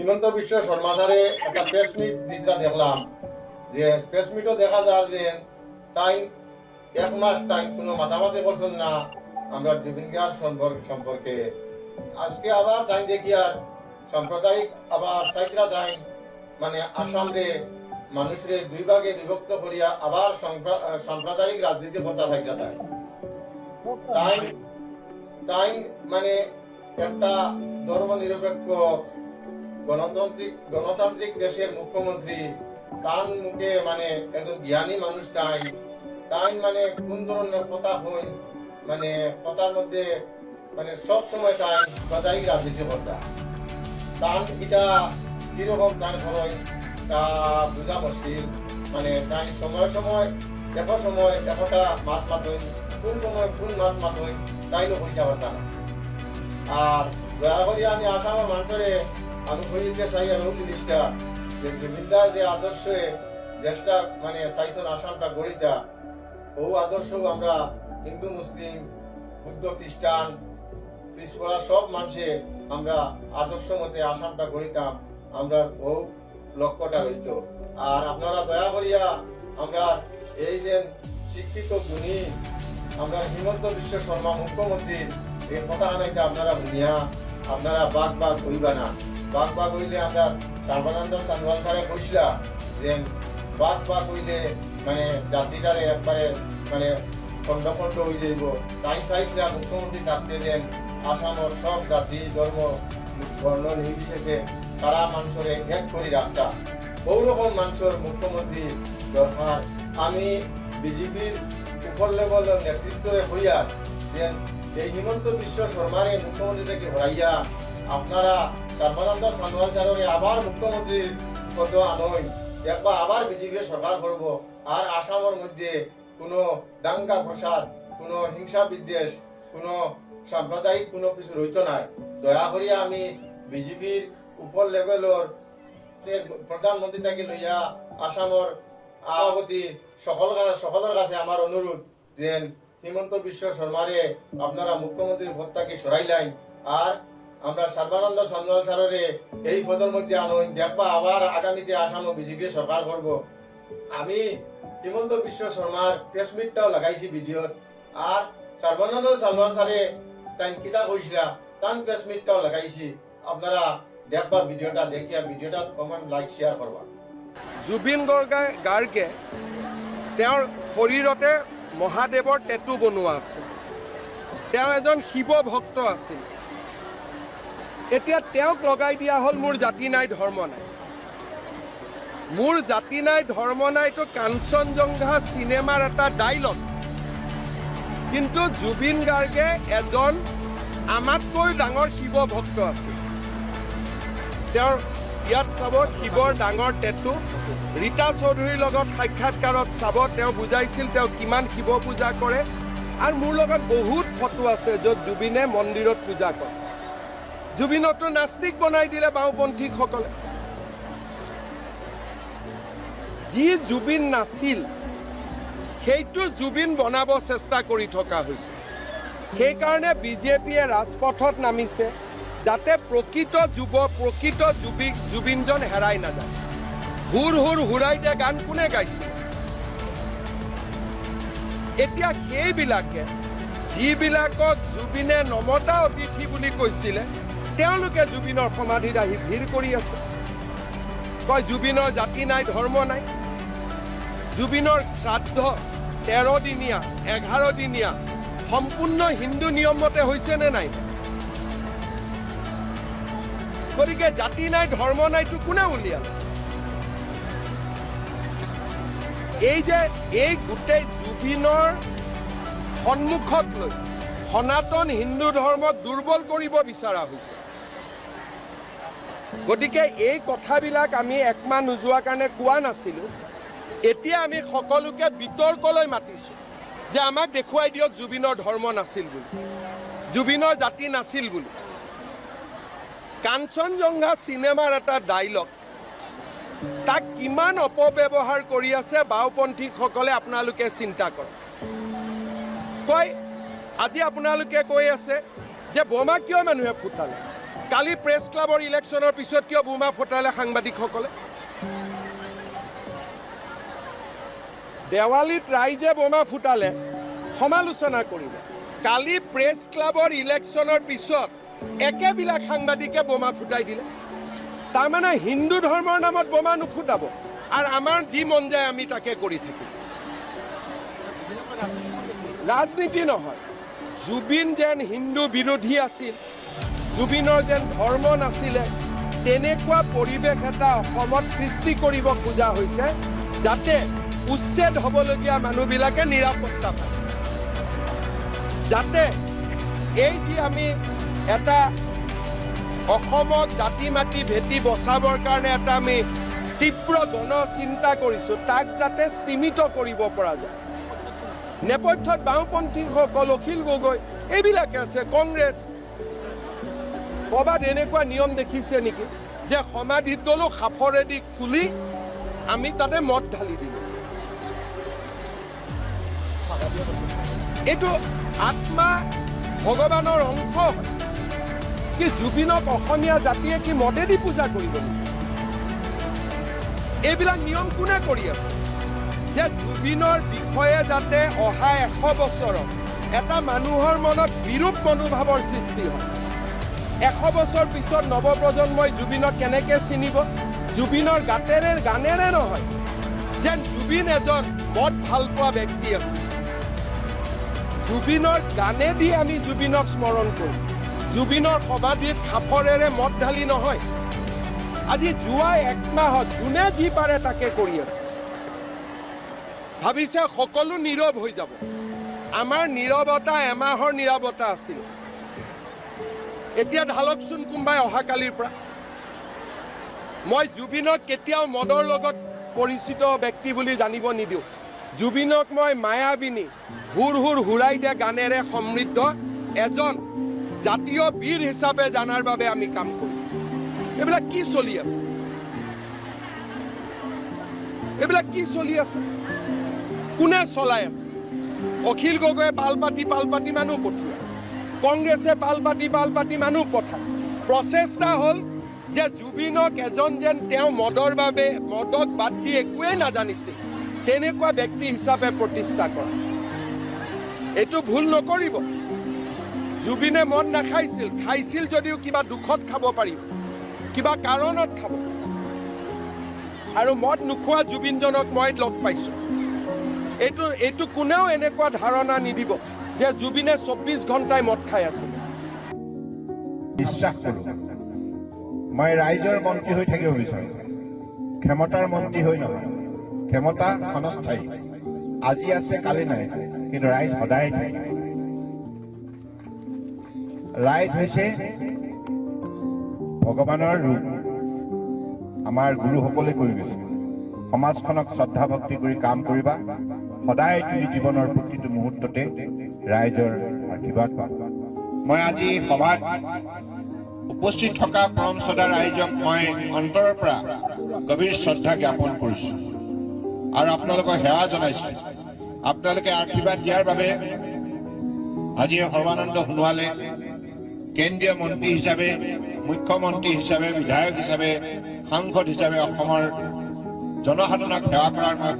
হিমন্ত বিশ্ব শর্মা স্যারে একটা press meet দিতরা দেখলাম। যে প্রেস মিটও দেখা যায় যে তাই এক মাস তাই কোনো মাতামাতি করছেন না। আমরা জুবিনগার সম্পর্ক সম্পর্কে। আজকে আবার তাই দেখি আর সাম্প্রদায়িক আবার সাইকরা তাই মানে আসামরে মানুষরে দুই ভাগে বিভক্ত করিয়া আবার সাম্প্রদায়িক রাজনীতি করতে থাকছে তাই। তাই তাই মানে একটা ধর্ম নিরপেক্ষ গণতান্ত্রিক গণতান্ত্রিক দেশের মুখ্যমন্ত্রী, তার মুখে মানে একজন জ্ঞানী মানুষ তাই তাই মানে কোন ধরনের কথা হইন মানে কথার মধ্যে মানে সব সময় তাই সাম্প্রদায়িক রাজনীতি করতা। তান এটা কীরকম তান হয় তা বোঝা মুশকিল মানে তাই সময় সময়, দেখো সময় একটা মাত মাতইন কোন সময় কোন মাত মাত মাতইন তাইও হইতে পারতা না। আর দয়া করি আমি আসামের মানুষরে আমি কইতে চাই ওই জিনিসটা যে জমিদার যে আদর্শে দেশটা মানে চাইছেন আসামটা গড়িতা ও আদর্শ আমরা হিন্দু, মুসলিম, বুদ্ধ, খ্রিস্টান পিছপড়া সব মানুষে আমরা আদর্শ মতে আসামটা গড়িতাম আমরা ও লক্ষ্যটা রইত। আর আপনারা দয়া করিয়া আমরা এই যে শিক্ষিত গুণী, আমরা হিমন্ত বিশ্ব শর্মা মুখ্যমন্ত্রীর এই কথা আনাইতে আপনারা ভুনিয়া আপনারা বাঘ বাঘ হইবা না। বাঘ বাঘ হইলে আমরা সর্বানন্দ সানওয়াল স্যারে কইছিলা যে বাঘ বাঘ হইলে মানে জাতিটারে একবারে মানে খণ্ড খণ্ড হয়ে যাইব। তাই চাইছিলাম মুখ্যমন্ত্রী থাকতে দেন আসামের সব জাতি, ধর্ম, বর্ণ নির্বিশেষে তারা মানুষরে এক করে রাখতা। ওরকম মানুষের মুখ্যমন্ত্রী দরকার। আমি বিজেপির উপর লেভেলের নেতৃত্বরে হইয়া যে এই হিমন্ত বিশ্ব শর্মারে মুখ্যমন্ত্রী মুখ্যমন্ত্রীটাকে হরাইয়া আপনারা সর্বানন্দ সানোয়াল আবার মুখ্যমন্ত্রীর পদ আনই একবার আবার বিজেপি সরকার করব আর আসামের মধ্যে কোনো দাঙ্গা প্রসাদ কোনো হিংসা বিদ্বেষ, কোনো সাম্প্রদায়িক কোনো কিছু রইত নাই। দয়া করিয়া আমি বিজেপির উপর লেভেলর প্রধানমন্ত্রী থেকে লইয়া আসামর সভাপতি সকল সকলের কাছে আমার অনুরোধ যে হিমন্ত বিশ্ব শর্মারে আপনারা মুখ্যমন্ত্রীর পদটাকে সরাইলাই আর আমরা সর্বানন্দ সান্যাল স্যারের এই পদের মধ্যে আনুন দেখবা, আবার আগামীতে আসাম বিজেপি সরকার করব। আমি হিমন্ত বিশ্ব শর্মার প্রেস মিটটাও লাগাইছি ভিডিওত আর সর্বানন্দ সালমান স্যারে তাই কিতা কইছিলা তান প্রেস মিটটাও লাগাইছি। আপনারা দেখবা ভিডিওটা, দেখিয়া ভিডিওটা কমেন্ট লাইক শেয়ার করবা। জুবিন গৰ্গে গাৰ্গে তেওঁৰ শৰীৰতে মহাদেৱৰ টেটু বনোৱা আছে তেওঁ এজন শিৱ ভক্ত আছিল। এতিয়া তেওঁক লগাই দিয়া হ'ল মোৰ জাতি নাই, ধৰ্ম নাই। মোৰ জাতি নাই, ধৰ্ম নাইটো কাঞ্চনজংঘা চিনেমাৰ এটা ডাইলগ কিন্তু জুবিন গাৰ্গে এজন আমাতকৈ ডাঙৰ শিৱ ভক্ত আছিল। তেওঁৰ ইয়াত চাব শিৱৰ ডাঙৰ টেটু ৰীতা চৌধুৰীৰ লগত সাক্ষাৎকাৰত চাব তেওঁ বুজাইছিল তেওঁ কিমান শিৱ পূজা কৰে। আৰু মোৰ লগত বহুত ফটো আছে য'ত জুবিনে মন্দিৰত পূজা কৰে। জুবিনকতো নাস্তিক বনাই দিলে বাওঁপন্থীসকলে যি জুবিন নাছিল, সেইটো জুবিন বনাব চেষ্টা কৰি থকা হৈছে। সেইকাৰণে বিজেপিয়ে ৰাজপথত নামিছে, যাতে প্ৰকৃত যুৱ, প্ৰকৃত জুবিক জুবিনজন হেৰাই নাযায়। হুৰ হুৰ, হুৰাই দিয়া গান কোনে গাইছিল এতিয়া সেইবিলাকে, যিবিলাকক জুবিনে নমতা অতিথি বুলি কৈছিলে তেওঁলোকে জুবিনৰ সমাধিত আহি ভিৰ কৰি আছে। কয়, জুবিনৰ জাতি নাই, ধৰ্ম নাই। জুবিনৰ শ্ৰাদ্ধ তেৰ দিনীয়া, এঘাৰ দিনীয়া, সম্পূৰ্ণ হিন্দু নিয়মমতে হৈছে নে নাই? গতিকে জাতি নাই, ধৰ্ম নাইতো কোনে উলিয়ালে? এই যে, এই গোটেই জুবিনৰ সন্মুখত লৈ সনাতন হিন্দু ধৰ্মক দুৰ্বল কৰিব বিচৰা হৈছে। গতিকে এই কথাবিলাক আমি একমাহ নোযোৱাৰ কাৰণে কোৱা নাছিলোঁ। এতিয়া আমি সকলোকে বিতৰ্কলৈ মাতিছোঁ যে আমাক দেখুৱাই দিয়ক জুবিনৰ ধৰ্ম নাছিল বুলি, জুবিনৰ জাতি নাছিল বুলি। কাঞ্চনজংঘা চিনেমাৰ এটা ডাইলগ, তাক কিমান অপব্যৱহাৰ কৰি আছে বাওঁপন্থীসকলে আপোনালোকে চিন্তা কৰক। কয়, আজি আপোনালোকে কৈ আছে যে বোমা কিয় মানুহে ফুটালে? কালি প্ৰেছ ক্লাবৰ ইলেকশ্যনৰ পিছত কিয় বোমা ফুটালে সাংবাদিকসকলে? দেৱালীত ৰাইজে বোমা ফুটালে, সমালোচনা কৰিলে। কালি প্ৰেছ ক্লাবৰ ইলেকশ্যনৰ পিছত একেবিলাক সাংবাদিকে বোমা ফুটাই দিলে। তাৰমানে হিন্দু ধৰ্মৰ নামত বোমা নুফুটাব আৰু আমাৰ যি মন যায় আমি তাকে কৰি থাকিম। ৰাজনীতি নহয়, জুবিন যেন হিন্দু বিৰোধী আছিল জুবিনৰ যেন ধৰ্ম নাছিলে, তেনেকুৱা পৰিৱেশ এটা অসমত সৃষ্টি কৰিব খোজা হৈছে, যাতে উচ্ছেদ হ'বলগীয়া মানুহবিলাকে নিৰাপত্তা পায়। যাতে এই যি আমি এটা অসমক জাতি মাতি ভেটি বচাবৰ কাৰণে এটা আমি তীব্ৰ গণ চিন্তা কৰিছোঁ, তাক যাতে স্তিমিত কৰিব পৰা যায়। নেপথ্যত বাওঁপন্থীসকল অখিল গগৈ, এইবিলাকে আছে, কংগ্ৰেছ ক'ৰবাত এনেকুৱা নিয়ম দেখিছে নেকি যে সমাধিত গ'লো সাফৰেদি খুলি আমি তাতে মদ ঢালি দিলোঁ? এইটো আত্মা ভগৱানৰ অংশ কি জুবিনক অসমীয়া জাতিয়ে কি মদেদি পূজা কৰিব এইবিলাক নিয়ম কোনে কৰি আছে? যে জুবিনৰ বিষয়ে যাতে অহা এশ বছৰত এটা মানুহৰ মনত বিৰূপ মনোভাৱৰ সৃষ্টি হয়। এশ বছৰ পিছত নৱপ্ৰজন্মই জুবিনক কেনেকে চিনিব? জুবিনৰ গাতেৰে, গানেৰে নহয়, যেন জুবিন এজন মদ ভালো পোৱা ব্যক্তি আছিল। জুবিনৰ গানেদি আমি জুবিনক স্মৰণ কৰোঁ। জুবিনৰ সমাধিত খাফৰেৰে মদ ঢালি নহয়। আজি যোৱা এক মাহত যোনে যি পাৰে তাকে কৰি আছে। ভাবিছে সকলো নীৰৱ হৈ যাব। আমাৰ নীৰৱতা এমাহৰ নীৰৱতা আছিল। এতিয়া ঢালকচোন কোনোবাই অহাকালিৰ পৰা। মই জুবিনক কেতিয়াও মদৰ লগত পৰিচিত ব্যক্তি বুলি জানিব নিদিওঁ। জুবিনক মই মায়াবিনী, হুৰ হুৰ হুৰাই দিয়া গানেৰে সমৃদ্ধ এজন জাতীয় বীৰ হিচাপে জানাৰ বাবে আমি কাম কৰিম এইবিলাক কি চলি আছে? এইবিলাক কি চলি আছে? কোনে চলাই আছে? অখিল গগৈয়ে পাল পাতি পাল পাতি মানুহ পঠিয়ায়। কংগ্ৰেছে পাল পাতি মানুহ পঠায়। প্ৰচেষ্টা হ'ল যে জুবিনক এজন যেন তেওঁ মদৰ বাবে, মদক বাদ দি একোৱেই নাজানিছিল, তেনেকুৱা ব্যক্তি হিচাপে প্ৰতিষ্ঠা কৰা। এইটো ভুল নকৰিব। জুবিনে মদ নাখাইছিল, খাইছিল যদিও কিবা দুখত খাব পাৰিব, কিবা কাৰণত খাব আৰু মদ নোখোৱা জুবিনজনক মই লগ পাইছোঁ। এইটো এইটো কোনেও এনেকুৱা ধাৰণা নিদিব। যে জুবিনে চৌব্বিছ ঘণ্টাই মদ খাই আছিল বিশ্বাস কৰোঁ মই ৰাইজৰ মন্ত্ৰী হৈ থাকিব বিচাৰোঁ। ক্ষমতাৰ মন্ত্ৰী হৈ নহয়, ক্ষমতা ক্ষণস্থায়ী। আজি আছে, কালি নাই, কিন্তু ৰাইজ সদায় থাকে। ৰাইজ হৈছে ভগৱানৰ ৰূপ। আমাৰ গুৰুসকলে কৈ গৈছে। সমাজখনক শ্ৰদ্ধা ভক্তি কৰি কাম কৰিবা। সদায় তুমি জীৱনৰ প্ৰতিটো মুহূৰ্ততে ৰাইজৰ আশীৰ্বাদ মই আজি সভাত উপস্থিত থকা পৰম শ্ৰদ্ধা ৰাইজক মই অন্তৰৰ পৰা গভীৰ শ্ৰদ্ধা জ্ঞাপন কৰিছো। আৰু আপোনালোকক সেৱা জনাইছো। আপোনালোকে আশীৰ্বাদ দিয়াৰ বাবে আজি সৰ্বানন্দ সোণোৱালে কেন্দ্ৰীয় মন্ত্ৰী হিচাপে, মুখ্যমন্ত্ৰী হিচাপে, বিধায়ক হিচাপে, সাংসদ হিচাপে অসমৰ জনসাধাৰণক সেৱা কৰাৰ মই